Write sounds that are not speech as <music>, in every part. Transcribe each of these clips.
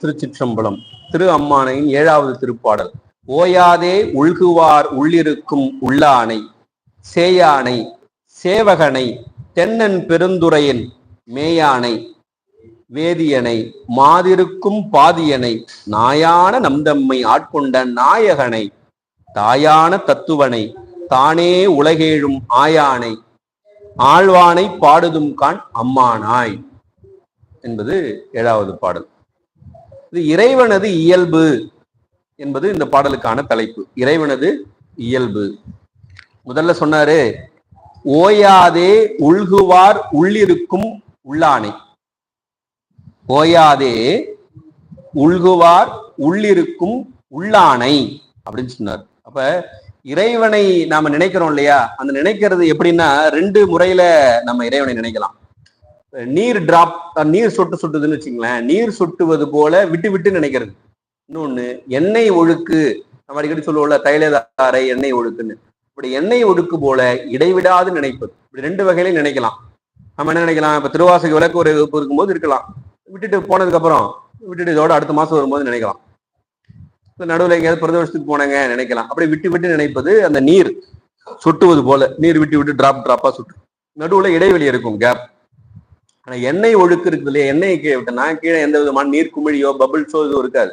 திருச்சிற்றம்பலம் திரு அம்மானையின் ஏழாவது திருப்பாடல். ஓயாதே உள்குவார் உள்ளிருக்கும் உள்ளானை சேயானை சேவகனை தென்னன் பெருந்துரையன் மேயானை வேதியனை மாதிருக்கும் பாதியனை நாயான நம்தம்மை ஆட்கொண்ட நாயகனை தாயான தத்துவனை தானே உலகேழும் ஆயானை ஆழ்வானை பாடுதும் கான் அம்மானாய். என்பது ஏழாவது பாடல். இது இறைவனது இயல்பு என்பது இந்த பாடலுக்கான தலைப்பு. இறைவனது இயல்பு. முதல்ல சொன்னாரு ஓயாதே உள்குவார் உள்ளிருக்கும் உள்ளானை. ஓயாதே உள்குவார் உள்ளிருக்கும் உள்ளானை அப்படின்னு சொன்னார். அப்ப இறைவனை நாம நினைக்கிறோம் இல்லையா? அந்த நினைக்கிறது எப்படின்னா ரெண்டு முறையில நம்ம இறைவனை நினைக்கலாம். நீர் டிராப் நீர் சொட்டு சுட்டுதுன்னு வச்சுங்களேன் நீர் சொட்டுவது போல விட்டு விட்டு நினைக்கிறது. இன்னொன்னு எண்ணெய் ஒழுக்கு. நம்ம அடிக்கடி சொல்லுவோம்ல தைலதாரை எண்ணெய் ஒழுக்குன்னு. இப்படி எண்ணெய் ஒழுக்கு போல இடைவிடாது நினைப்பது. இப்படி ரெண்டு வகையிலையும் நினைக்கலாம். நம்ம என்ன நினைக்கலாம்? இப்ப திருவாசக விளக்கு ஒரு வகுப்பு இருக்கும்போது இருக்கலாம். விட்டுட்டு போனதுக்கு அப்புறம் விட்டுட்டு இதோட அடுத்த மாசம் வரும்போது நினைக்கலாம். நடுவில் எங்கேயாவது பிரதோஷத்துக்கு போனேங்க நினைக்கலாம். அப்படி விட்டு விட்டு நினைப்பது அந்த நீர் சுட்டுவது போல. நீர் விட்டு விட்டு டிராப் டிராப்பா சுட்டு நடுவுல இடைவெளி இருக்கும் கேப் ஆனா எண்ணெய் ஒழுக்கு இருக்குது இல்லையா? எண்ணெய் கீழே விட்டனா கீழே எந்த விதமான நீர் குமிழியோ பபிள்ஸோ இதுவும் இருக்காது.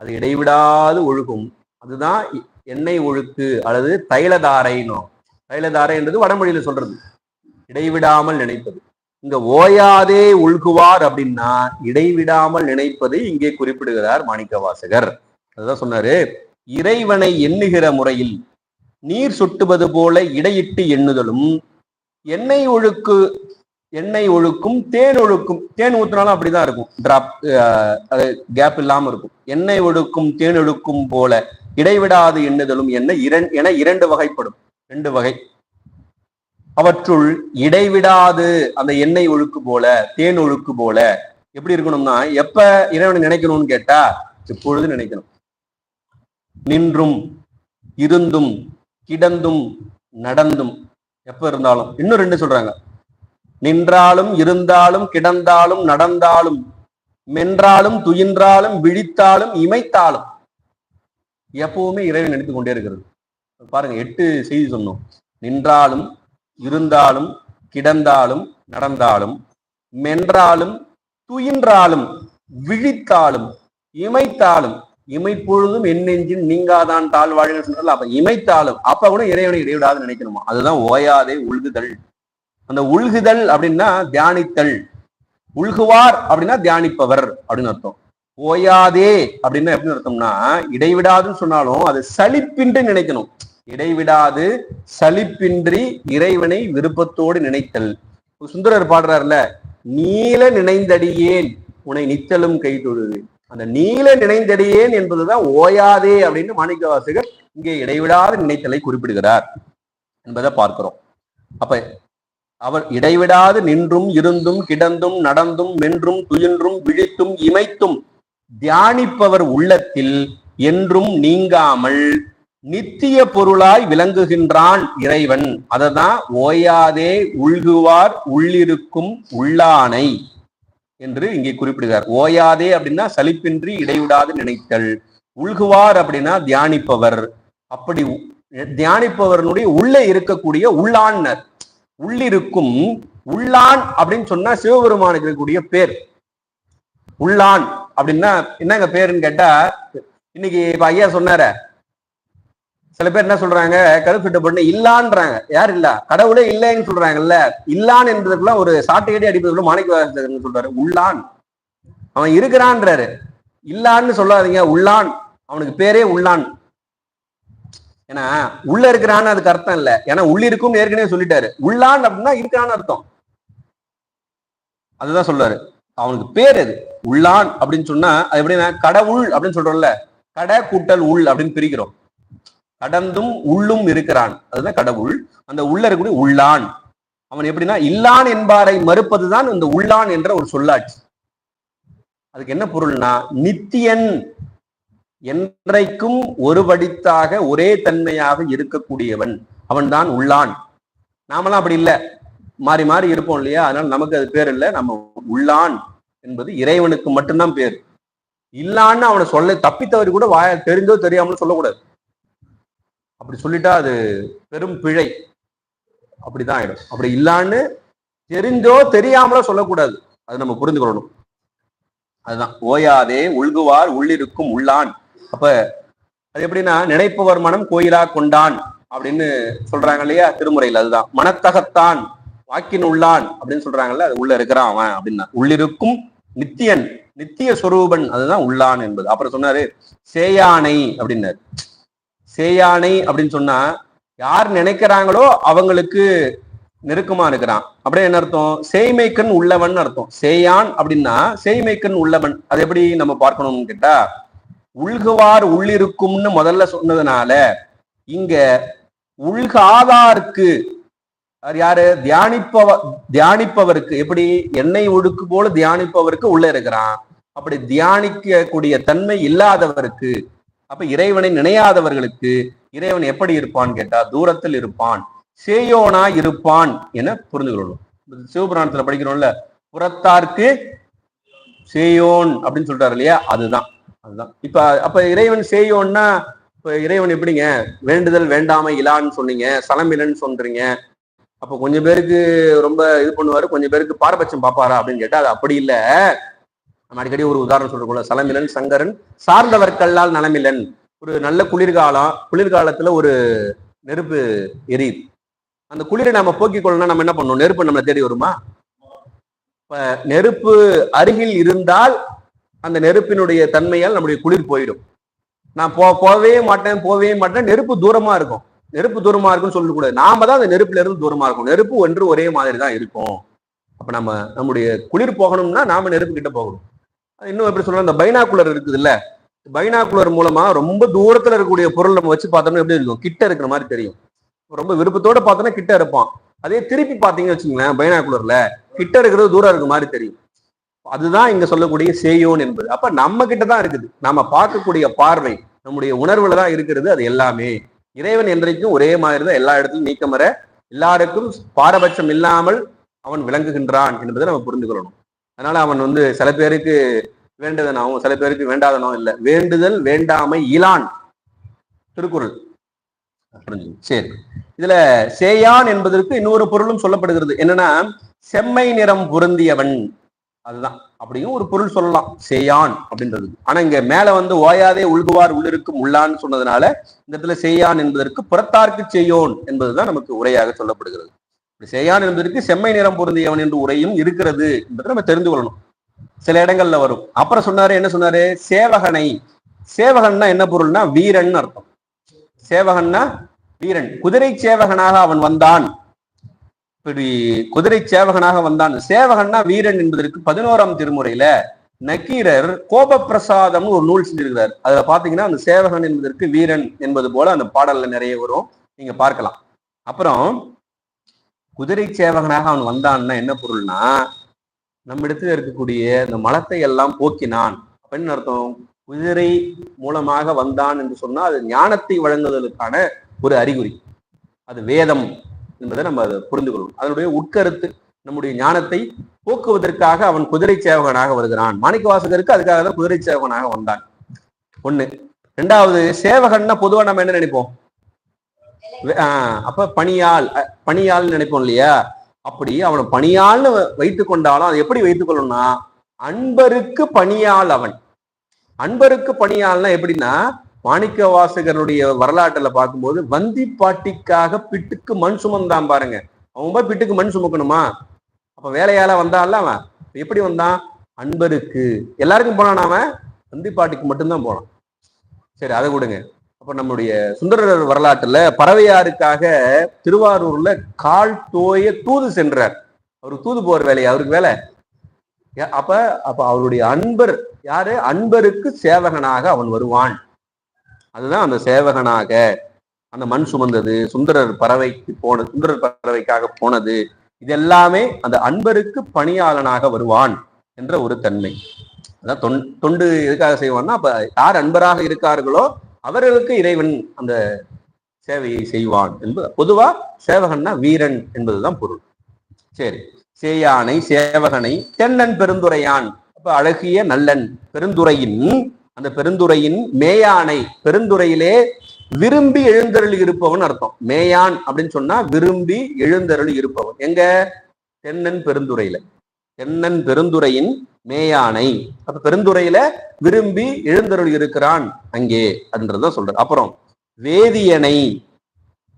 அது இடைவிடாது ஒழுகும். அதுதான் எண்ணெய் ஒழுக்கு அல்லது தைலதாரைனோ தைலதாரை என்றது வடமொழியில சொல்றது. இடைவிடாமல் நினைப்பது. இங்க ஓயாதே உள்குவார் அப்படின்னா இடைவிடாமல் நினைப்பதை இங்கே குறிப்பிடுகிறார் மாணிக்க வாசகர் அதுதான் சொன்னாரு இறைவனை எண்ணுகிற முறையில் நீர் சுட்டுவது போல இடையிட்டு எண்ணுதலும் எண்ணெய் ஒழுக்கு எண்ணெய் ஒழுக்கும் தேன் ஒழுக்கும் தேன் ஊத்தினாலும் அப்படிதான் இருக்கும். டிராப் அது கேப் இல்லாம இருக்கும். எண்ணெய் ஒழுக்கும் தேன் ஒழுக்கும் போல இடைவிடாது எண்ணுதலும் என்ன? இரண் என இரண்டு வகைப்படும். ரெண்டு வகை. அவற்றுள் இடைவிடாது அந்த எண்ணெய் ஒழுக்கு போல தேன் ஒழுக்கு போல எப்படி இருக்கணும்னா எப்ப இறைவனை நினைக்கணும்னு கேட்டா எப்பொழுது நினைக்கணும். நின்றும் இருந்தும் கிடந்தும் நடந்தும். எப்ப இருந்தாலும். இன்னும் ரெண்டு சொல்றாங்க. நின்றாலும் இருந்தாலும் கிடந்தாலும் நடந்தாலும் மென்றாலும் துயின்றாலும் விழித்தாலும் இமைத்தாலும். எப்பவுமே இறைவன் நினைத்து கொண்டே இருக்கிறது. பாருங்க எட்டு செய்தி சொன்னோம். நின்றாலும் இருந்தாலும் கிடந்தாலும் நடந்தாலும் மென்றாலும் துயின்றாலும் விழித்தாலும் இமைத்தாலும் இமைப்பொழுதும் என் நெஞ்சின் நீங்காதான் தாழ்வாழ்கள் சொன்னால அப்ப இமைத்தாலும் அப்ப கூட இறைவனை இடைவிடாது நினைக்கணுமா? அதுதான் ஓயாதே உழுகுதல். அந்த உள்குதல் அப்படின்னா தியானித்தல். உள்குவார் அப்படின்னா தியானிப்பவர் அப்படின்னு அர்த்தம். ஓயாதே அப்படின்னா எப்படின்னு அர்த்தம்னா இடைவிடாதுன்னு சொன்னாலும் அது சலிப்பின்றி நினைக்கணும். இடைவிடாது சலிப்பின்றி இறைவனை விருப்பத்தோடு நினைத்தல். சுந்தரர் பாடுறாருல நீல நினைந்தடியேன் உன்னை நித்தலும் கை தொழுது. அந்த நீல நினைந்தடியேன் என்பதுதான் ஓயாதே அப்படின்னு மாணிக்கவாசகர் இங்கே இடைவிடாத நினைத்தலை குறிப்பிடுகிறார் என்பதை பார்க்கிறோம். அப்ப அவர் இடைவிடாது நின்றும் இருந்தும் கிடந்தும் நடந்தும் மென்றும் துயின்றும் விழித்தும் இமைத்தும் தியானிப்பவர் உள்ளத்தில் என்றும் நீங்காமல் நித்திய பொருளாய் விளங்குகின்றான் இறைவன். அததான் ஓயாதே உள்குவார் உள்ளிருக்கும் உள்ளானை. என்று இங்கே குறிப்பிடுகிறார். ஓயாதே அப்படின்னா சலிப்பின்றி இடைவிடாது நினைத்தல். உள்குவார் அப்படின்னா தியானிப்பவர். அப்படி தியானிப்பவர்களுடைய உள்ளே இருக்கக்கூடிய உள்ளான்னர். உள்ளிருக்கும் உள்ளான் அப்படின்னு சொன்னா சிவபெருமானுக்கு இருக்கக்கூடிய பேர். உள்ளான் அப்படின்னா என்னங்க பேருன்னு கேட்டா இன்னைக்கு இப்ப ஐயா சொன்னார சில பேர் என்ன சொல்றாங்க கருப்பிட்ட பொண்ணு இல்லான்றாங்க. யார் இல்ல? கடவுளே இல்லைன்னு சொல்றாங்கல்ல. இல்லான் என்பதுக்குள்ள ஒரு சாட்டையடி அடிப்பதுக்குள்ள மாணிக்க சொல்றாரு. உள்ளான். அவன் இருக்கிறான்றாரு. இல்லான்னு சொல்லாதீங்க உள்ளான். அவனுக்கு பேரே உள்ளான். ஏன்னா உள்ள இருக்கிறான்னு அதுக்கு அர்த்தம் இல்ல. ஏன்னா உள்ளிருக்கும் ஏற்கனவே சொல்லிட்டாரு. உள்ளான் அப்படின்னா இருக்கிறான்னு அர்த்தம். அதுதான் சொல்றாரு. அவனுக்கு பேர் அது உள்ளான் அப்படின்னு சொன்னா அது எப்படின்னா கடவுள் அப்படின்னு சொல்றோம்ல. கடை கூட்டல் உள் அப்படின்னு பிரிக்கிறோம். கடந்தும் உள்ளும் இருக்கிறான். அதுதான் கடவுள். அந்த உள்ள இருக்கக்கூடிய உள்ளான். அவன் எப்படின்னா இல்லான் என்பாரை மறுப்பதுதான் இந்த உள்ளான் என்ற ஒரு சொல்லாட்சி. அதுக்கு என்ன பொருள்னா நித்தியன் என்றைக்கும் ஒருபடித்தாக ஒரே தன்மையாக இருக்கக்கூடியவன். அவன்தான் உள்ளான். நாமெல்லாம் அப்படி இல்லை. மாறி மாறி இருப்போம் இல்லையா? அதனால நமக்கு அது பேர் இல்லை. நம்ம உள்ளான் என்பது இறைவனுக்கு மட்டும்தான் பேர். இல்லான்னு அவனை சொல்ல தப்பித்தவரி கூட வாய தெரிஞ்சோ தெரியாமலும் சொல்லக்கூடாது. அப்படி சொல்லிட்டா அது பெரும் பிழை. அப்படிதான் ஆயிடும். அப்படி இல்லான்னு தெரிஞ்சோ தெரியாமலோ சொல்லக்கூடாது. அது நம்ம புரிந்து கொள்ளணும் அதுதான். ஓயாதே உள்குவார் உள்ளிருக்கும் உள்ளான். அப்ப அது எப்படின்னா நினைப்பவர் மனம் கோயிலா கொண்டான் அப்படின்னு சொல்றாங்க இல்லையா? திருமுறையில் அதுதான். மனத்தகத்தான் வாக்கின் உள்ளான் அப்படின்னு சொல்றாங்கல்ல அது உள்ள இருக்கிறான் அவன் அப்படின்னா. உள்ளிருக்கும் நித்தியன் நித்திய சொரூபன் அதுதான் உள்ளான் என்பது. அப்புறம் சொன்னாரு சேயானை அப்படின்னாரு. சேயானை அப்படின்னு சொன்னா யார் நினைக்கிறாங்களோ அவங்களுக்கு நெருக்கமா இருக்கிறான். அப்படியே என்ன அர்த்தம்? சேய்மைக்கண் உள்ளவன் அர்த்தம். சேயான் அப்படின்னா சேய்மைக்கண் உள்ளவன். அது எப்படி நம்ம பார்க்கணும்னு கேட்டா உள்குவார் உள்ளிருக்கும்னு முதல்ல சொன்னதுனால இங்க உள்காதாருக்கு அது யாரு? தியானிப்பவ தியானிப்பவருக்கு எப்படி? எண்ணெய் ஒடுக்கு போல தியானிப்பவருக்கு உள்ள இருக்கிறான். அப்படி தியானிக்கக்கூடிய தன்மை இல்லாதவருக்கு அப்ப இறைவனை நினையாதவர்களுக்கு இறைவன் எப்படி இருப்பான் கேட்டா தூரத்தில் இருப்பான். சேயோனா இருப்பான் என புரிந்து கொள்ளணும் சிவபுராணத்துல படிக்கிறோம்ல புறத்தார்க்கு சேயோன் அப்படின்னு சொல்றாரு இல்லையா? அதுதான் அதுதான். இப்ப அப்ப இறைவன் சேயோன்னா இப்ப இறைவன் எப்படிங்க? வேண்டுதல் வேண்டாமை இலான்னு சொன்னீங்க சலமிலன்னு சொல்றீங்க. அப்ப கொஞ்சம் பேருக்கு ரொம்ப இது பண்ணுவாரு கொஞ்சம் பேருக்கு பாரபட்சம் பார்ப்பாரா அப்படின்னு கேட்டா அது அப்படி இல்லை. நம்ம அடிக்கடி ஒரு உதாரணம் சொல்றோம்ல சலமிலன் சங்கரன் சார்ந்தவர்களால் நலமிலன். ஒரு நல்ல குளிர்காலம் குளிர்காலத்துல ஒரு நெருப்பு எரியுது அந்த குளிரை நம்ம போக்கிக் கொள்ளணும் நம்ம என்ன பண்ணணும்? நெருப்பு நம்மளை தேடி வருமா? இப்ப நெருப்பு அருகில் இருந்தால் அந்த நெருப்பினுடைய தன்மையால் நம்முடைய குளிர் போயிடும். நான் போ போகவே மாட்டேன் போகவே மாட்டேன் நெருப்பு தூரமா இருக்கும். நெருப்பு தூரமா இருக்கும்னு சொல்லக்கூடாது நாம தான் அந்த நெருப்புல இருந்து தூரமா இருக்கும் நெருப்பு ஒன்று ஒரே மாதிரி தான் இருக்கும். அப்ப நம்ம நம்முடைய குளிர் போகணும்னா நாம நெருப்பு கிட்ட போகணும். இன்னும் எப்படி சொல்றோம் இந்த பைனாக்குலர் இருக்குது இல்ல பைனாக்குலர் மூலமா ரொம்ப தூரத்துல இருக்கக்கூடிய பொருள் நம்ம வச்சு பார்த்தோம்னா எப்படி இருக்கும்? கிட்ட இருக்கிற மாதிரி தெரியும். ரொம்ப விருப்பத்தோட பார்த்தோம்னா கிட்ட இருப்பான். அதே திருப்பி பார்த்தீங்கன்னு வச்சுங்களேன் பைனாக்குலர்ல கிட்ட இருக்கிறது தூரம் இருக்க மாதிரி தெரியும். அதுதான் இங்க சொல்லக்கூடிய சேயோன் என்பது. அப்ப நம்ம கிட்ட தான் இருக்குது. நம்ம பார்க்கக்கூடிய பார்வை நம்முடைய உணர்வுல தான் இருக்கிறது அது எல்லாமே. இறைவன் என்றைக்கும் ஒரே மாதிரி தான் எல்லா இடத்துலையும் நீக்கமர எல்லாருக்கும் பாரபட்சம் இல்லாமல் அவன் விளங்குகின்றான் என்பதை நம்ம புரிந்து கொள்ளணும். அதனால அவன் வந்து சில பேருக்கு வேண்டுதனாவும் சில பேருக்கு வேண்டாதனாவும் இல்லை. வேண்டுதல் வேண்டாமை இலான். திருக்குறள். புரிஞ்சுங்க. சரி. இதுல சேயான் என்பதற்கு இன்னொரு பொருளும் சொல்லப்படுகிறது. என்னன்னா செம்மை நிறம் பொருந்தியவன். அதுதான். அப்படியும் ஒரு பொருள் சொல்லலாம். சேயான் அப்படின்றது. ஆனா இங்க மேல வந்து ஓயாதே உள்குவார் உள்ளிருக்கும் உள்ளான்னு சொன்னதுனால இந்த இடத்துல சேயான் என்பதற்கு புறத்தார்க்கு செய்யோன் என்பதுதான் நமக்கு உரையாக சொல்லப்படுகிறது. இப்படி சேயான் என்பதற்கு செம்மை நிறம் பொருந்தியவன் என்று உரையும் இருக்கிறது என்பதை நம்ம தெரிந்து கொள்ளணும். சில இடங்கள்ல வரும். அப்புறம் சொன்னாரு என்ன சொன்னாரு? சேவகனை. சேவகன்னா என்ன பொருள்னா வீரன் அர்த்தம். சேவகன்னா வீரன். குதிரை சேவகனாக அவன் வந்தான். இப்படி குதிரை சேவகனாக வந்தான். சேவகன்னா வீரன் என்பதற்கு பதினோராம் திருமுறையில நக்கீரர் கோபப்பிரசாதம்னு ஒரு நூல் செஞ்சிருக்கிறார். அதுல பாத்தீங்கன்னா அந்த சேவகன் என்பதற்கு வீரன் என்பது போல அந்த பாடல்ல நிறைய வரும். நீங்க பார்க்கலாம். அப்புறம் குதிரை சேவகனாக அவன் வந்தான்னா என்ன பொருள்னா நம்ம இடத்துல இருக்கக்கூடிய இந்த மலத்தை எல்லாம் போக்கினான். அப்படின்னு அர்த்தம்? குதிரை மூலமாக வந்தான் என்று சொன்னால் அது ஞானத்தை வழங்குவதற்கான ஒரு அறிகுறி. அது வேதம் என்பதை நம்ம அதை புரிந்து கொள்வோம் அதனுடைய உட்கருத்து நம்முடைய ஞானத்தை போக்குவதற்காக அவன் குதிரை சேவகனாக வருகிறான். மாணிக்க வாசகருக்கு அதுக்காக தான் குதிரை சேவகனாக வந்தான். ஒண்ணு. ரெண்டாவது சேவகன்னா பொதுவா நம்ம என்ன நினைப்போம்? ஆஹ் அப்ப பணியால் அஹ், நினைப்போம் இல்லையா? அப்படி அவனை பணியாள்னு வைத்துக் கொண்டாலும் அதை எப்படி வைத்துக் கொள்ளணும்னா அன்பருக்கு பணியாள் அவன். அன்பருக்கு பணியாள்னா எப்படின்னா மாணிக்க வாசகருடைய வரலாற்றுல பார்க்கும்போது வந்தி பாட்டிக்காக பிட்டுக்கு மண் சுமந்தான் பாருங்க. அவன் போய் பிட்டுக்கு மண் சுமக்கணுமா? அப்ப வேலையால வந்தான்ல அவன். எப்படி வந்தான்? அன்பருக்கு. எல்லாருக்கும் போனான் அவன்? வந்தி பாட்டிக்கு மட்டும்தான் போனான். சரி அதை கொடுங்க. அப்ப நம்முடைய சுந்தரர் வரலாற்றுல பறவையாருக்காக திருவாரூர்ல கால் தோய தூது சென்றார். அவர் தூது போற வேலையா? அவருக்கு வேலை? அப்ப அப்ப அவருடைய அன்பர் யாரு? அன்பருக்கு சேவகனாக அவன் வருவான். அதுதான் அந்த சேவகனாக அந்த மண் சுமந்தது சுந்தரர் பறவைக்கு போன சுந்தரர் பறவைக்காக போனது இது எல்லாமே அந்த அன்பருக்கு பணியாளனாக வருவான் என்ற ஒரு தன்மை. அதான் தொன் தொண்டு எதுக்காக செய்வான்னா அப்ப யார் அன்பராக இருக்கார்களோ அவர்களுக்கு இறைவன் அந்த சேவையை செய்வான் என்பது பொதுவா சேவகன்னா வீரன் என்பதுதான் பொருள். சரி சேயானை சேவகனை தென்னன் பெருந்துரையான் அப்ப அழகிய நல்லன் பெருந்துரையின் அந்த பெருந்துரையின் மேயானை பெருந்துரையிலே விரும்பி எழுந்தருள் இருப்பவன் அர்த்தம். மேயான் அப்படின்னு சொன்னா விரும்பி எழுந்தருள் இருப்பவன். எங்க? தென்னன் பெருந்துரையில. தென்னன் பெருந்துரையின் மேயானை. அப்ப பெருந்துறையில விரும்பி எழுந்தருள் இருக்கிறான் அங்கே அப்படின்றத சொல்ற அப்புறம் வேதியனை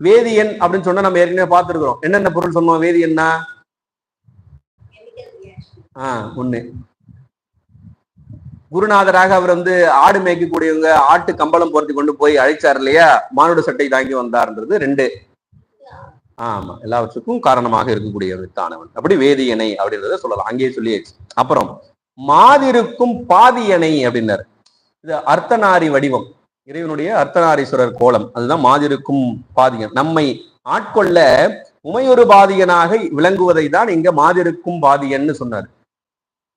வேதியன் அப்படின்னு சொன்னா நம்ம ஏற்கனவே பார்த்திருக்கிறோம். என்னென்ன பொருள் சொன்னோம் வேதியன்னா? ஆஹ் ஒண்ணு. குருநாதராக அவர் வந்து ஆடு மேய்க்கக்கூடியவங்க ஆட்டு கம்பளம் போர்த்தி கொண்டு போய் அழைச்சார் இல்லையா? மானுட சட்டை தாங்கி வந்தார்ன்றது ரெண்டு. ஆமா எல்லாவற்றுக்கும் காரணமாக இருக்கக்கூடிய தானவன் அப்படி வேதியனை அப்படின்றத சொல்லலாம். அங்கேயே சொல்லியாச்சு. அப்புறம் மாதிருக்கும் பாதியனை அப்படின்னாரு. இது அர்த்தநாரி வடிவம். இறைவனுடைய அர்த்தநாரீஸ்வரர் கோலம். அதுதான் மாதிருக்கும் பாதியன் நம்மை ஆட்கொள்ள உமையொரு பாதியனாக விளங்குவதை தான் இங்க மாதிருக்கும் பாதியன்னு சொன்னார்.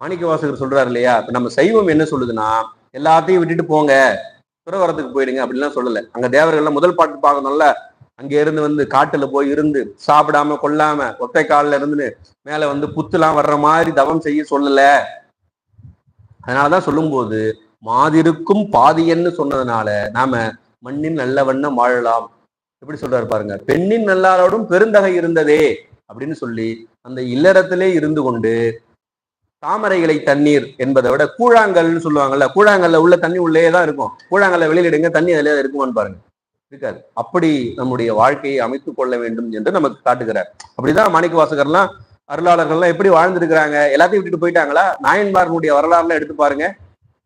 மாணிக்க வாசகர் சொல்றாரு இல்லையா? இப்ப நம்ம சைவம் என்ன சொல்லுதுன்னா எல்லாத்தையும் விட்டுட்டு போங்க. துறவரத்துக்கு போயிடுங்க அப்படின்லாம் சொல்லல. அங்க தேவர்கள்லாம் முதல் பாட்டு பார்க்கணும்ல. அங்க இருந்து வந்து காட்டுல போய் இருந்து சாப்பிடாம கொல்லாம ஒத்தை காலில் இருந்து மேல வந்து புத்துலாம் வர்ற மாதிரி தவம் செய்ய சொல்லல. அதனாலதான் சொல்லும்போது மாதிருக்கும் பாதியன்னு சொன்னதுனால நாம மண்ணின் நல்ல வண்ணம் வாழலாம். எப்படி சொல்றாரு பாருங்க பெண்ணின் நல்லாரோடும் பெருந்தகை இருந்ததே அப்படின்னு சொல்லி அந்த இல்லறத்திலே இருந்து கொண்டு தாமரைகளை தண்ணீர் என்பதை விட கூழாங்கல்னு சொல்லுவாங்கல்ல கூழாங்கல்ல உள்ள தண்ணி உள்ளே தான் இருக்கும். கூழாங்கல்ல வெளியில எடுங்க தண்ணி அதிலே தான் இருக்குமான்னு பாருங்க. இருக்காது. அப்படி நம்முடைய வாழ்க்கையை அமைத்துக் கொள்ள வேண்டும் என்று நமக்கு காட்டுகிறார். அப்படிதான் மாணிக்க வாசகர்லாம் அருளாளர்கள்லாம் எப்படி வாழ்ந்துருக்கிறாங்க? எல்லாத்தையும் விட்டுட்டு போயிட்டாங்களா? நாயன்மார்களுடைய வரலாறுலாம் எடுத்து பாருங்க.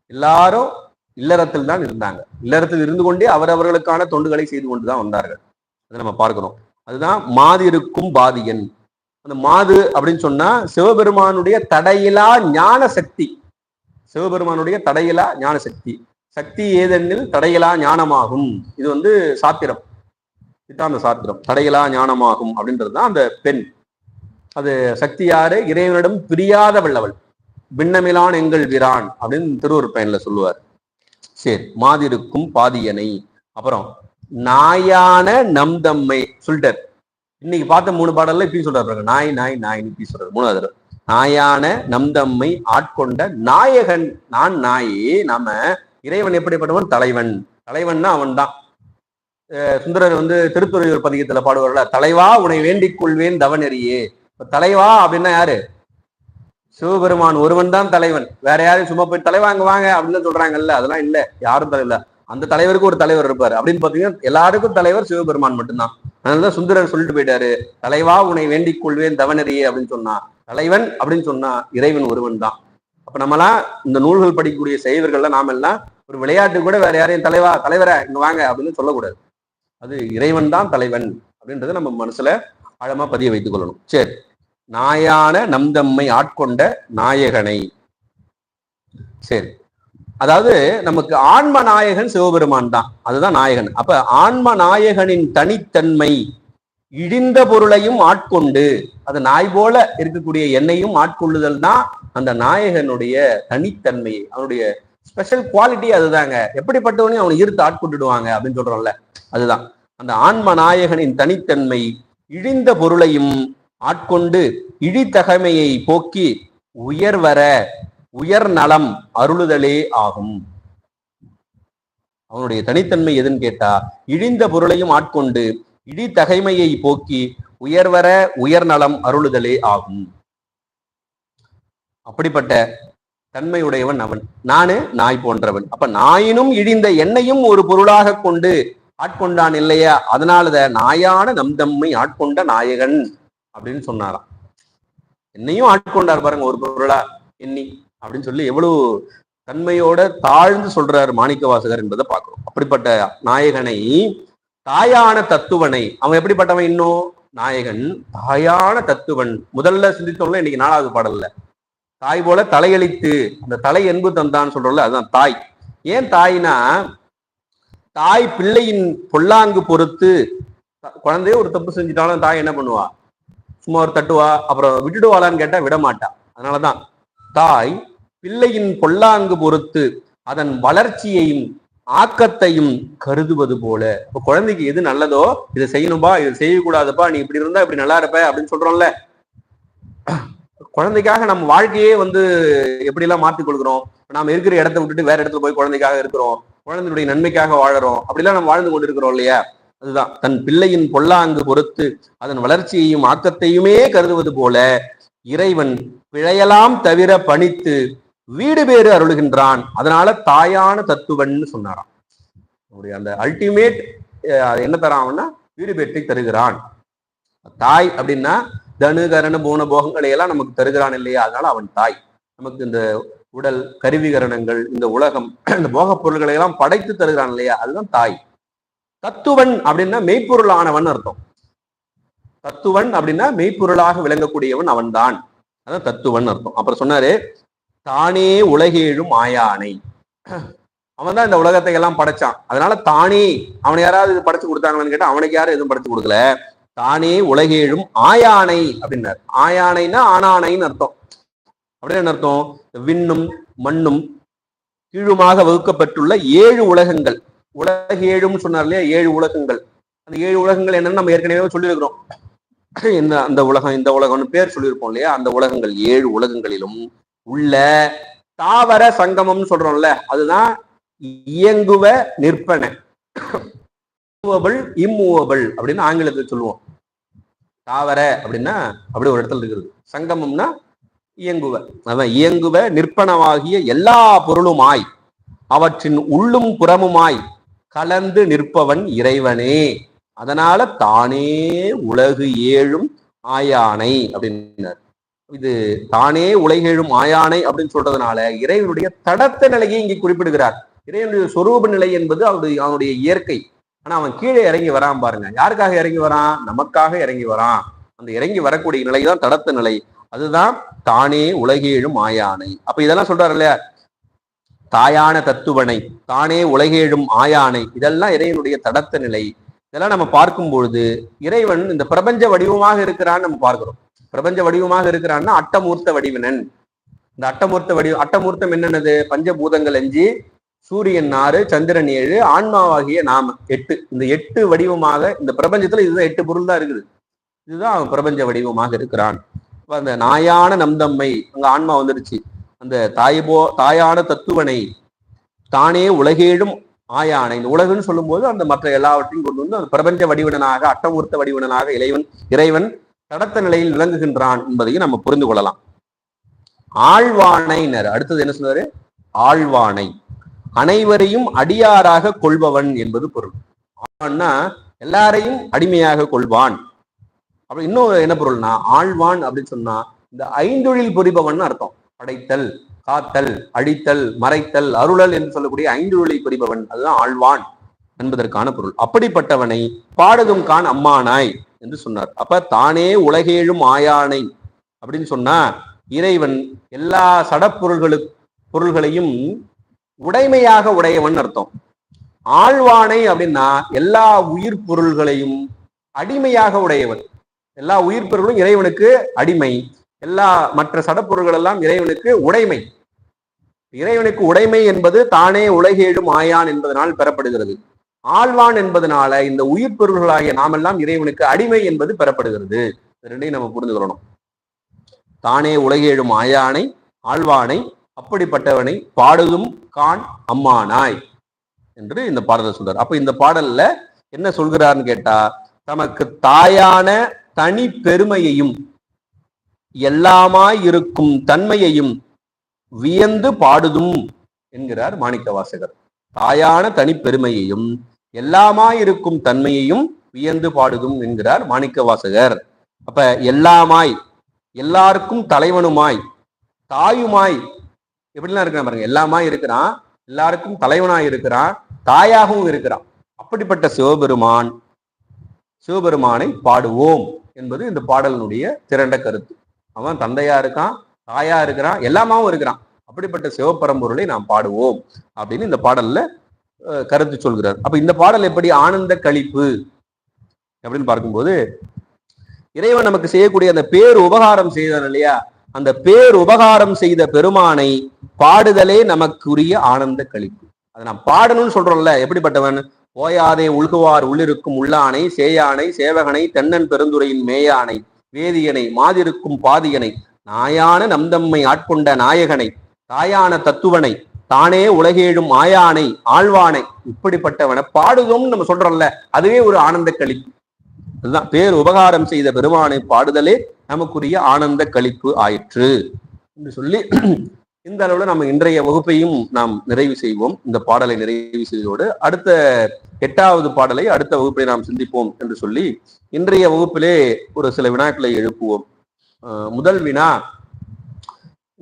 எல்லாரும் இல்லறத்தில் தான் இருந்தாங்க. இல்லறத்தில் இருந்து கொண்டே அவரவர்களுக்கான தொண்டுகளை செய்து கொண்டு தான் வந்தார்கள். அதை நம்ம பார்க்கிறோம். அதுதான் மாதிருக்கும் பாதியன். அந்த மாது அப்படின்னு சொன்னா சிவபெருமானுடைய தடையிலா ஞான சக்தி. சிவபெருமானுடைய தடையிலா ஞான சக்தி. சக்தி ஏதெனில் தடையிலா ஞானமாகும். இது வந்து சாத்திரம். சித்தாந்த சாத்திரம். தடையிலா ஞானமாகும் அப்படின்றது தான் அந்த பெண். அது சக்தி யாரு? இறைவனிடம் பிரியாத வல்லவள். பின்னமிலான் எங்கள் விரான் அப்படின்னு திருவூர் பயன்ல சொல்லுவார். சரி மாதிருக்கும் பாதியனை. அப்புறம் நாயான நம் தம்மை சொல்லிட்டார். இன்னைக்கு பார்த்த மூணு பாடல்ல இப்படி சொல்றாரு பாருங்க. நாய் நாய் நாய்னு இப்படி சொல்றாரு. மூணாவது தடவை. நாயான நம் தம்மை ஆட்கொண்ட நாயகன். நான் நாயே நாம இறைவன் எப்படிப்பட்டவன்? தலைவன். தலைவன்னா அவன் தான் சுந்தரர் வந்து திருத்துறையூர் பதிகத்துல பாடுவார்ல தலைவா உன்னை வேண்டிக் கொள்வேன் தவநெறியே. இப்ப தலைவா அப்படின்னா யாரு? சிவபெருமான். ஒருவன் தான் தலைவன். வேற யாரும் சும்மா போய் தலைவாங்க வாங்க அப்படின்னு சொல்றாங்கல்ல. அதெல்லாம் இல்ல. யாரும் தலைவர் அந்த தலைவருக்கு ஒரு தலைவர் இருப்பாரு. அப்படின்னு பாத்தீங்கன்னா எல்லாருக்கும் தலைவர் சிவபெருமான் மட்டும்தான். அதனாலதான் சுந்தரர் சொல்லிட்டு போயிட்டாரு. தலைவா உன்னை வேண்டிக் கொள்வேன் தவனறியே அப்படின்னு சொன்னா. தலைவன் அப்படின்னு சொன்னா இறைவன் ஒருவன் தான். அப்ப நம்மளாம் இந்த நூல்கள் படிக்கக்கூடிய செய்வர்கள்ல நாம எல்லாம் ஒரு விளையாட்டு கூட வேற யாரையும் தலைவா தலைவரா இங்க வாங்க அப்படின்னு சொல்லக்கூடாது. அது இறைவன் தான் தலைவன் அப்படின்றத நம்ம மனசுல ஆழமா பதிய வைத்துக் கொள்ளணும். சரி. நாயான நம்தம்மை ஆட்கொண்ட நாயகனை. சரி. அதாவது நமக்கு ஆன்ம நாயகன் சிவபெருமான் தான். அதுதான் நாயகன். அப்ப ஆன்ம நாயகனின் தனித்தன்மை இழிந்த பொருளையும் ஆட்கொண்டு அது நாய் போல இருக்கக்கூடிய எண்ணையும் ஆட்கொள்ளுதல் தான் அந்த நாயகனுடைய தனித்தன்மை அவனுடைய ஸ்பெஷல் குவாலிட்டி அதுதாங்க. எப்படிப்பட்டவனையும் அவனை ஈர்த்து ஆட்கொண்டுடுவாங்க அப்படின்னு சொல்றோம்ல. அதுதான். அந்த ஆன்ம நாயகனின் தனித்தன்மை இழிந்த பொருளையும் ஆட்கொண்டு இழித்தகைமையை போக்கி உயர்வர உயர் நலம் அருளுதலே ஆகும். அவனுடைய தனித்தன்மை எதுன்னு கேட்டா இழிந்த பொருளையும் ஆட்கொண்டு இழித்தகைமையை போக்கி உயர்வர நலம் அருளுதலே ஆகும். அப்படிப்பட்ட தன்மையுடையவன் அவன். நானு நாய் போன்றவன். அப்ப நாயினும் இழிந்த என்னையும் ஒரு பொருளாக கொண்டு ஆட்கொண்டான் இல்லையா? அதனாலதான் நாயான நம் தம்மை ஆட்கொண்ட நாயகன் அப்படின்னு சொன்னாராம். என்னையும் ஆட்கொண்டார் பாருங்க ஒரு பொருளா எண்ணி அப்படின்னு சொல்லி எவ்வளவு தன்மையோட தாழ்ந்து சொல்றாரு மாணிக்க வாசகர் என்பதை பார்க்கிறோம். அப்படிப்பட்ட நாயகனை தாயான தத்துவனை அவன் எப்படிப்பட்டவன் இன்னும்? நாயகன் தாயான தத்துவன். முதல்ல சிந்தித்தோம்ல இன்னைக்கு நாலாவது பாடல்ல. தாய் போல தலையளித்து அந்த தலை என்பு தந்தான்னு சொல்றோம்ல அதுதான் தாய். ஏன் தாய்னா தாய் பிள்ளையின் பொல்லாங்கு பொறுத்து குழந்தையே ஒரு தப்பு செஞ்சுட்டாலும் தாய் என்ன பண்ணுவா? சும்மா ஒரு தட்டுவா அப்புறம் விட்டுடுவாளான்னு கேட்டா விட மாட்டா அதனாலதான் தாய் பிள்ளையின் பொல்லாங்கு பொறுத்து அதன் வளர்ச்சியையும் ஆக்கத்தையும் கருதுவது போல. இப்ப குழந்தைக்கு எது நல்லதோ இதை செய்யணும்பா இதை செய்யக்கூடாதுப்பா நீ இப்படி இருந்தா இப்படி நல்லா இருப்ப அப்படின்னு சொல்றோம்ல. குழந்தைக்காக நம்ம வாழ்க்கையே வந்து எப்படி எல்லாம் மாத்தி கொடுக்குறோம்? நாம இருக்கிற இடத்த விட்டுட்டு வேற இடத்துல போய் குழந்தைக்காக இருக்கிறோம். குழந்தையுடைய நன்மைக்காக வாழறோம். அப்படிலாம் நம்ம வாழ்ந்து கொண்டு இருக்கிறோம் இல்லையா? அதுதான். தன் பிள்ளையின் பொல்லாங்கு பொறுத்து அதன் வளர்ச்சியையும் ஆக்கத்தையுமே கருதுவது போல இறைவன் பிழையலாம் தவிர பணித்து வீடு பேறு அருளுகின்றான். அதனால தாயான தத்துவன்னு சொன்னாராம். அவருடைய அந்த அல்டிமேட் என்ன தரான்னா வீடு பேட்டை தருகிறான். தாய் அப்படின்னா தனு கரண போன போகங்களை எல்லாம் நமக்கு தருகிறான் இல்லையா? அதனால அவன் தாய். நமக்கு இந்த உடல் கருவிகரணங்கள் இந்த உலகம் <clears throat> இந்த போகப் பொருள்களை எல்லாம் படைத்து தருகிறான் இல்லையா? அதுதான் தாய். தத்துவன் அப்படின்னா மெய்ப்பொருளானவன் அர்த்தம். தத்துவன் அப்படின்னா மெய்ப்பொருளாக விளங்கக்கூடியவன் அவன்தான். அதான் தத்துவன் அர்த்தம். அப்புறம் சொன்னாரு தானே உலகேழும் ஆயானை. <clears throat> அவன் தான் இந்த உலகத்தை எல்லாம் படைச்சான். அதனால தானே அவனை யாராவது படைச்சு கொடுத்தாங்களான்னு கேட்டா அவனுக்கு யாரும் எதுவும் படைச்சு கொடுக்கல. தானே உலகேழும் ஆயானை அப்படின்னார். ஆயானைன்னா ஆனானைன்னு அர்த்தம். அப்படின்னு என்ன அர்த்தம்? விண்ணும் மண்ணும் கீழுமாக வகுக்கப்பட்டுள்ள ஏழு உலகங்கள். உலகேழும்னு சொன்னார் இல்லையா? ஏழு உலகங்கள். அந்த ஏழு உலகங்கள் என்னன்னு நம்ம ஏற்கனவே சொல்லியிருக்கிறோம். இந்த அந்த உலகம் இந்த உலகம்னு பேர் சொல்லியிருப்போம் இல்லையா? அந்த உலகங்கள் ஏழு உலகங்களிலும் உள்ள தாவர சங்கமம்னு சொல்றோம்ல அதுதான் இயங்குவ நிற்பனை. மூவபிள் இம்மூவபிள் அப்படின்னு ஆங்கிலத்தில் சொல்லுவோம். தாவர அப்படின்னா அப்படி ஒரு இடத்துல இருக்குது. சங்கமம்னா இயங்குவ. அவன் இயங்குவ நிற்பனவாகிய எல்லா பொருளுமாய் அவற்றின் உள்ளும் புறமுமாய் கலந்து நிற்பவன் இறைவனே. அதனால தானே உலகு ஏழும் ஆயானை அப்படின்னார். இது தானே உலகேழும் ஆயானை அப்படின்னு சொல்றதுனால இறைவனுடைய தடத்த நிலையை இங்கே குறிப்பிடுகிறார். இறைவனுடைய சொரூப நிலை என்பது அவருடைய அவனுடைய இயற்கை. ஆனா அவன் கீழே இறங்கி வரான் பாருங்க. யாருக்காக இறங்கி வரான்? நமக்காக இறங்கி வரான். அந்த இறங்கி வரக்கூடிய நிலை தான் தடத்த நிலை. அதுதான் தானே உலகேழும் ஆயானை. அப்ப இதெல்லாம் சொல்றாரு இல்லையா? தாயான தத்துவனை தானே உலகேழும் ஆயானை. இதெல்லாம் இறைவனுடைய தடத்த நிலை. இதெல்லாம் நம்ம பார்க்கும் பொழுது இறைவன் இந்த பிரபஞ்ச வடிவமாக இருக்கிறான்னு நம்ம பார்க்கிறோம். பிரபஞ்ச வடிவமாக இருக்கிறான்னா அட்டமூர்த்த வடிவினன். இந்த அட்டமூர்த்த வடிவம் அட்டமூர்த்தம் என்னென்னது? பஞ்சபூதங்கள் அஞ்சு சூரியன் ஆறு சந்திரன் ஏழு ஆன்மாவாகிய நாம எட்டு. இந்த எட்டு வடிவமாக இந்த பிரபஞ்சத்துல இதுதான் எட்டு பொருள் தான் இருக்குது. இதுதான் அவன் பிரபஞ்ச வடிவமாக இருக்கிறான். இப்ப அந்த நாயான நம்தம்மை அங்க ஆன்மா வந்துருச்சு அந்த தாய்போ தாயான தத்துவனை தானே உலகேழும் ஆயானை. இந்த உலகுன்னு சொல்லும்போது அந்த மற்ற எல்லாவற்றையும் கொண்டு வந்து அந்த பிரபஞ்ச வடிவனாக அட்டமூர்த்த வடிவனாக இறைவன் இறைவன் தடத்த நிலையில் விளங்குகின்றான் என்பதையும் நம்ம புரிந்து கொள்ளலாம். ஆழ்வானைனர் அடுத்தது என்ன சொல்றாரு ஆழ்வானை. அனைவரையும் அடியாராக கொள்பவன் என்பது பொருள். ஆன்னா எல்லாரையும் அடிமையாக கொள்வான். அப்புறம் இன்னும் என்ன பொருள்னா ஆழ்வான் அப்படின்னு சொன்னா இந்த ஐந்தொழில் புரிபவன் அர்த்தம். படைத்தல் காத்தல் அழித்தல் மறைத்தல் அருளல் என்று சொல்லக்கூடிய ஐந்தொழிலை புரிபவன். அதுதான் ஆழ்வான் என்பதற்கான பொருள். அப்படிப்பட்டவனை பாடுதும் கான் அம்மானாய் என்று சொன்னார். அப்ப தானே உலகேழும் ஆயானை அப்படின்னு சொன்னா இறைவன் எல்லா சடப்பொருள்களு பொருள்களையும் உடைமையாக உடையவன் அர்த்தம். ஆழ்வானை அப்படின்னா எல்லா உயிர் பொருள்களையும் அடிமையாக உடையவன். எல்லா உயிர் பொருளும் இறைவனுக்கு அடிமை. எல்லா மற்ற சடப்பொருள்கள் எல்லாம் இறைவனுக்கு உடைமை. இறைவனுக்கு உடைமை என்பது தானே உலகேடும் ஆயான் என்பதனால் பெறப்படுகிறது. ஆழ்வான் என்பதனால இந்த உயிர் பொருள்களாகிய நாமெல்லாம் இறைவனுக்கு அடிமை என்பது பெறப்படுகிறது. ரெண்டையும் நம்ம புரிந்துக்கிறணும் தானே உலகேழும் ஆயானை ஆழ்வானை அப்படிப்பட்டவனை பாடுதும் கான் அம்மானாய் என்று இந்த பாடலை சொல்றார். அப்ப இந்த பாடல்ல என்ன சொல்கிறார்னு கேட்டா தமக்கு தாயான தனி பெருமையையும் எல்லாமாய் இருக்கும் தன்மையையும் வியந்து பாடுதும் என்கிறார் மாணிக்க வாசகர் தாயான தனி பெருமையையும் எல்லாமாய் இருக்கும் தன்மையையும் வியந்து பாடுதும் என்கிறார் மாணிக்க வாசகர் அப்ப எல்லாமாய் எல்லாருக்கும் தலைவனுமாய் தாயுமாய் எப்படிலாம் இருக்கிறான் பாருங்க. எல்லாமா இருக்கிறான். எல்லாருக்கும் தலைவனா இருக்கிறான். தாயாகவும் இருக்கிறான். அப்படிப்பட்ட சிவபெருமான் சிவபெருமானை பாடுவோம் என்பது இந்த பாடலினுடைய திரண்ட கருத்து. அவன் தந்தையா இருக்கான் தாயா இருக்கிறான் எல்லாமாவும் இருக்கிறான். அப்படிப்பட்ட சிவபரம்பொருளை நாம் பாடுவோம் அப்படின்னு இந்த பாடல்ல கருத்து சொல்கிறார். அப்ப இந்த பாடல் எப்படி? ஆனந்த கழிப்பு அப்படின்னு பார்க்கும்போது இறைவன் நமக்கு செய்யக்கூடிய அந்த பேர் உபகாரம் செய்தான் இல்லையா? அந்த பேர் உபகாரம் செய்த பெருமானை பாடுதலே நமக்குரிய ஆனந்த கழிப்பு அதை நான் பாடணும்னு சொல்றோம்ல எப்படிப்பட்டவன்? ஓயாதே உள்குவார் உள்ளிருக்கும் உள்ளானை சேயானை சேவகனை தென்னன் பெருந்துரையின் மேயானை வேதியனை மாதிருக்கும் பாதியனை நாயான நம்தம்மை ஆட்கொண்ட நாயகனை தாயான தத்துவனை தானே உலகேழும் ஆயானை ஆழ்வானை இப்படிப்பட்டவனை பாடுதோம்னு நம்ம சொல்றோம்ல அதுவே ஒரு ஆனந்த களிப்பு. அதுதான் பேர் உபகாரம் செய்த பெருமானை பாடுதலே நமக்குரிய ஆனந்த கழிப்பு ஆயிற்று என்று சொல்லி <clears throat> இந்த அளவில் நம்ம இன்றைய வகுப்பையும் நாம் நிறைவு செய்வோம். இந்த பாடலை நிறைவு செய்வதோடு அடுத்த எட்டாவது பாடலை அடுத்த வகுப்பை நாம் சிந்திப்போம் என்று சொல்லி இன்றைய வகுப்பிலே ஒரு சில வினாக்களை எழுப்புவோம். முதல் வினா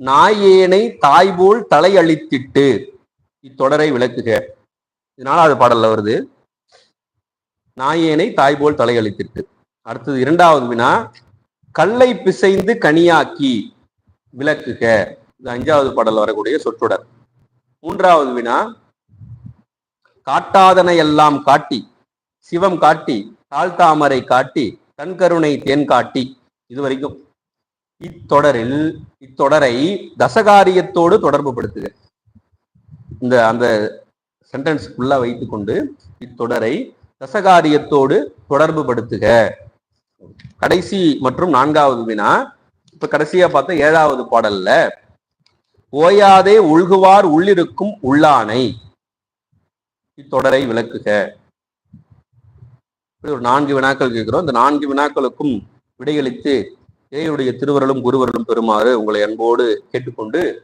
நாயேனை தாய்போல் தலையளித்திட்டு இத்தொடரை விளக்குக. இது நாலாவது பாடல்ல வருது. நாயேனை தாய்போல் தலையளித்திட்டு அடுத்தது இரண்டாவது வினா கல்லை பிசைந்து கனியாக்கி விளக்குக. இது அஞ்சாவது பாடல் வரக்கூடிய சொற்றொடர். மூன்றாவது வினா காட்டாதனை எல்லாம் காட்டி சிவம் காட்டி தாழ்த்தாமரை காட்டி தன் கருணை தேன் காட்டி. இது வரைக்கும். இத்தொடரில் இத்தொடரை தசகாரியத்தோடு தொடர்பு படுத்துக. இந்த அந்த சென்டென்ஸ் ஃபுல்லா வைத்துக்கொண்டு இத்தொடரை தசகாரியத்தோடு தொடர்பு படுத்துக. கடைசி மற்றும் நான்காவது வினா. இப்ப கடைசியா பார்த்தா ஏழாவது பாடல்ல ஓயாதே உள்குவார் உள்ளிருக்கும் உள்ளானை. இத்தொடரை விளக்குக. ஒரு நான்கு வினாக்கள் கேட்கிறோம். இந்த நான்கு வினாக்களுக்கும் விடையளித்து இறைவனுடைய திருவருளும் குருவருளும் பெறுமாறு உங்களை அன்போடு கேட்டுக்கொண்டு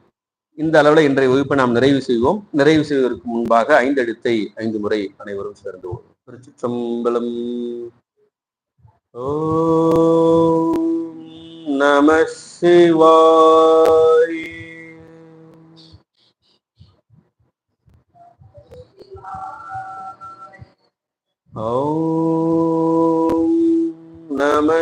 இந்த அளவில் இன்றைய வகுப்பை நாம் நிறைவு செய்வோம். நிறைவு செய்வதற்கு முன்பாக ஐந்து எழுத்தை ஐந்து முறை அனைவரும் சேர்ந்து திருச்சிற்றம்பலம். ஓம் நம சிவாய் ஓம் நம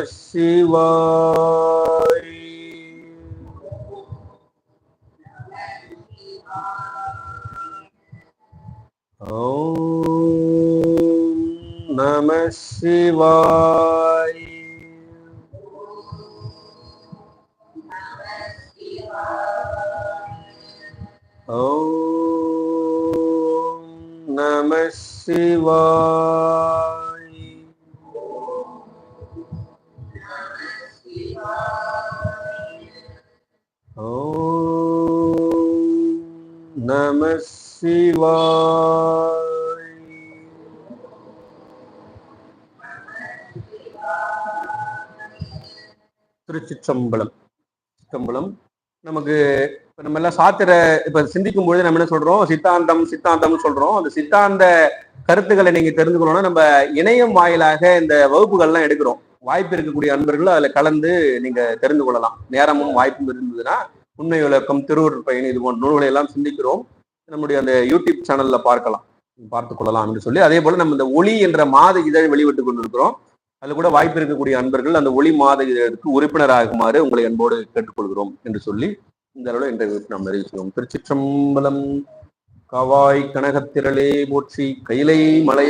திருச்சிற்றம்பலம். சிற்றம்பலம். நமக்கு இப்ப நம்ம எல்லாம் சாத்திர இப்ப சிந்திக்கும் பொழுது நம்ம என்ன சொல்றோம்? சித்தாந்தம் சித்தாந்தம்னு சொல்றோம். அந்த சித்தாந்த கருத்துக்களை நீங்க தெரிஞ்சுக்கணும்னா நம்ம இணையம் வாயிலாக இந்த வகுப்புகள்லாம் எடுக்கிறோம். வாய்ப்பு இருக்கக்கூடிய அன்பர்கள் அதுல கலந்து நீங்க தெரிந்து கொள்ளலாம். நேரமும் வாய்ப்பும் இருந்ததுன்னா உண்மை விளக்கம் திருவூர் பயணி இது போன்ற நூல்களை எல்லாம் சிந்திக்கிறோம். நம்முடைய அந்த யூடியூப் சேனல்ல பார்க்கலாம். பார்த்து கொள்ளலாம் என்று சொல்லி அதே போல நம்ம இந்த ஒளி என்ற மாத இதழ் வெளிவிட்டு கொண்டிருக்கிறோம். அதுல கூட வாய்ப்பு இருக்கக்கூடிய அன்பர்கள் அந்த ஒளி மாத உறுப்பினராகுமாறு உங்களை அன்போடு கேட்டுக்கொள்கிறோம் என்று சொல்லி இந்த அளவில் இன்றைய நாம் நிறைவு திருச்சிற்றம்பலம் காவாய் கனகத்திரளே போற்றி கைலை மலைய